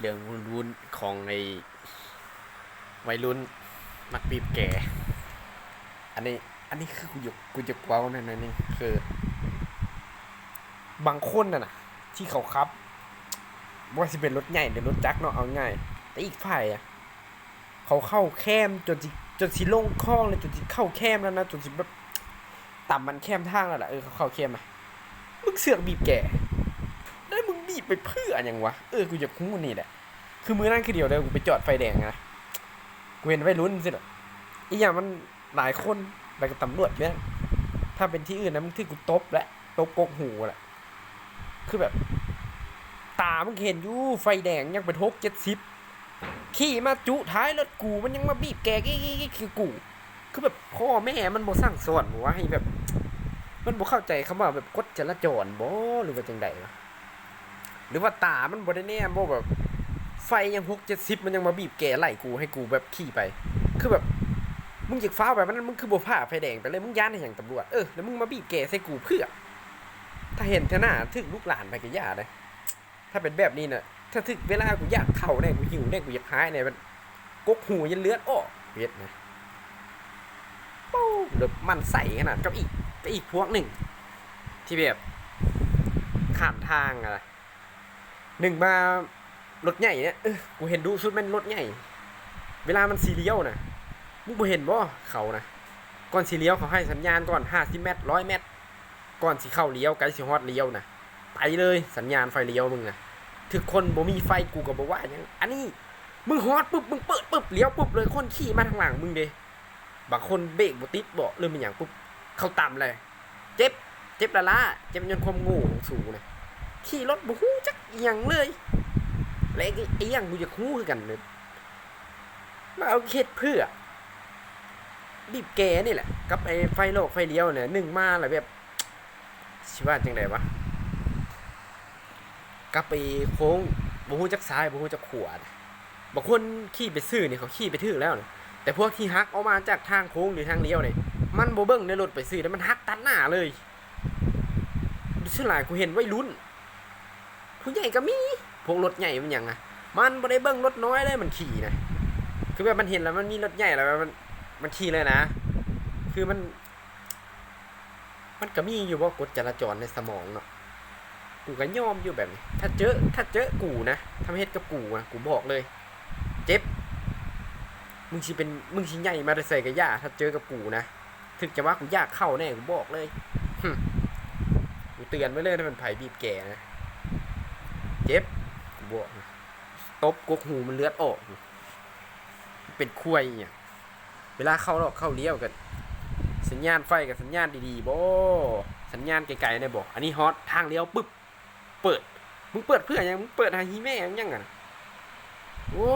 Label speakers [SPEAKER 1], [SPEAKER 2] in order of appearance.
[SPEAKER 1] เรื่องวุ่นๆของในวัยรุ่นมักบีบแก่ อันนี้ อันนี้คือกูจะกูจะเว้าหน่อยหนึงคือ บางคนน่ะนะที่เขาขับว่าสิเป็นรถใหญ่หรือรถจักรเนาะเอาง่าย แต่อีกฝ่ายอะเขาเข้าแคมจนสิจนสิลงคลองเลยจนสิเข้าแคมแล้วนะจนสิแบบต่ำมันแคมทางแล้วล่ะเออเขาเข้าแคมอะมึงเสือกบีบแก่ มึงบีบไปเพื่ออย่างวะ เออ กูจะคุ้นี่แหละ คือมือนั่นคือเดียวเลยกูไปจอดไฟแดงนะกูเห็นวัยรุ่นสิเนาะอีกอย่างมันหลายคนไปกับตำรวจเนี่ยถ้าเป็นที่อื่นนะมึงที่กูตบและตบกกหูแหละ คือแบบ ตามึงเห็นอยู่ไฟแดงยังเป็นหกเจ็ดสิบขี่มาจุท้ายรถกูมันยังมาบีบแกกี้คือกู คือแบบพ่อแม่มันบ่สั่งสอนว่าให้แบบ มันบ่เข้าใจคำว่าแบบกฎจราจรบ่หรือว่าจังใดวะ หรือว่าตามันบ่ได้แน่บ่แบบ ไฟยังหกเจ็ดสิบมันยังมาบีบแก่ไหล่กูให้กูแบบขี่ไป คือแบบมึงอยากฟ้าแบบนั้นมึงคือบ่ผ่าไฟแดงไปเลยมึงย่านให้อย่างตำรวจเออแล้วมึงมาบีบแก่ใส่กูเพื่อ ถ้าเห็นเท่าหน้าถึงลูกหลานไปก็ย่าเลยถ้าเป็นแบบนี้น่ะ ถ้าถึงเวลากูอยากเข้าเนี่ยกูหิวเนี่ยกูอยากหายเนี่ยมันกกหูยันเลือดออกเฮ็ดนะปู๊บแบบมันใสขนาดกับอีกกับอีกพวกหนึ่ง ที่แบบข้ามทางอะไร หนึ่งมารถใหญ่เนี่ยเออกูเห็นดูสุดแมันรถใหญ่ เวลามันสีเลี้ยวนะมึงบ่เห็นบ่เขานะก่อนสีเลี้ยวเขาให้สัญญาณก่อน50เมตร100เมตร ก่อนสิเข้าเลี้ยวไกลสิฮอดเลี้ยวนะไปเลยสัญญาณไฟเลี้ยวมึงนะถึกคนบ่มีไฟกูก็บ่ว่าหยังอันนี้มึงฮอดปุ๊บมึงเปิดปุ๊บเลี้ยวปุ๊บเลยคนขี่มาทางหลังมึงเด้บางคนเบรกบ่ติดบ่เริ่มเป็นหยังปุ๊บเข้าต่ำเลย เจ็บเจ็บละละเจ็บจนความโง่ของสูงนะขี่รถบ่ฮู้จัก อิหยังเลย แล้วไอ้อ้หยังกูจะฮู้คือกันเลยมาเอาเฮ็ดเพื่อบีบแกนี่แหละ กับไอ้ไฟโลกไฟเลี้ยวเนี่ยหนึ่งมาแล้วแบบชิว่าจังไดวะกับไปโค้งบ่ฮู้จักซ้ายบ่ฮู้จักขวาบางคนขี่ไปซื้อเนี่ยเขาขี่ไปถึกแล้วนะแต่พวกที่ฮักออกมาจากทางโค้งหรือทางเลี้ยวเนี่ยมันโบเบิ่งในรถไปซื้อแล้วมันฮักตัดหน้าเลยดูสิหลายกูเห็นวัยรุ่น ผู้ใหญ่ก็มีพวกรถใหญ่มันหยังอะมันบ่ได้เบิ่งรถน้อยเลยมันขี่นะคือแบบมันเห็นแล้วมันมีรถใหญ่แล้วมันมันขี่เลยนะ คือมัน มันก็มีอยู่ว่ากฎจราจรในสมองเนาะกูก็ยอมอยู่แบบนี้ ถ้าเจอถ้าเจอกูนะทำเฮ็ดกับกูนะกูบอกเลย เจ็บ มึงสิเป็นมึงสิใหญ่มาด้ใส่กับย่าถ้าเจอกับกูนะถึงจะว่ากูยากเข้าแน่กูบอกเลยกูเตือนไว้เลยถ้ามันไผ่บีบแก่นะ เจ็บกูบอกตบกกหูมันเลือดออก เป็นคุยเนี่ยเวลาเข้ารอกเข้าเลี้ยวกัน สัญญาณไฟกับสัญญาณดีๆบ่สัญญาณไกลๆเนี่ยบอก อันนี้ฮอตทางเลี้ยวปึ๊บเปิดมึงเปิดเพื่อหยังมึงเปิดหาฮีแม่ยังยังอะโอ้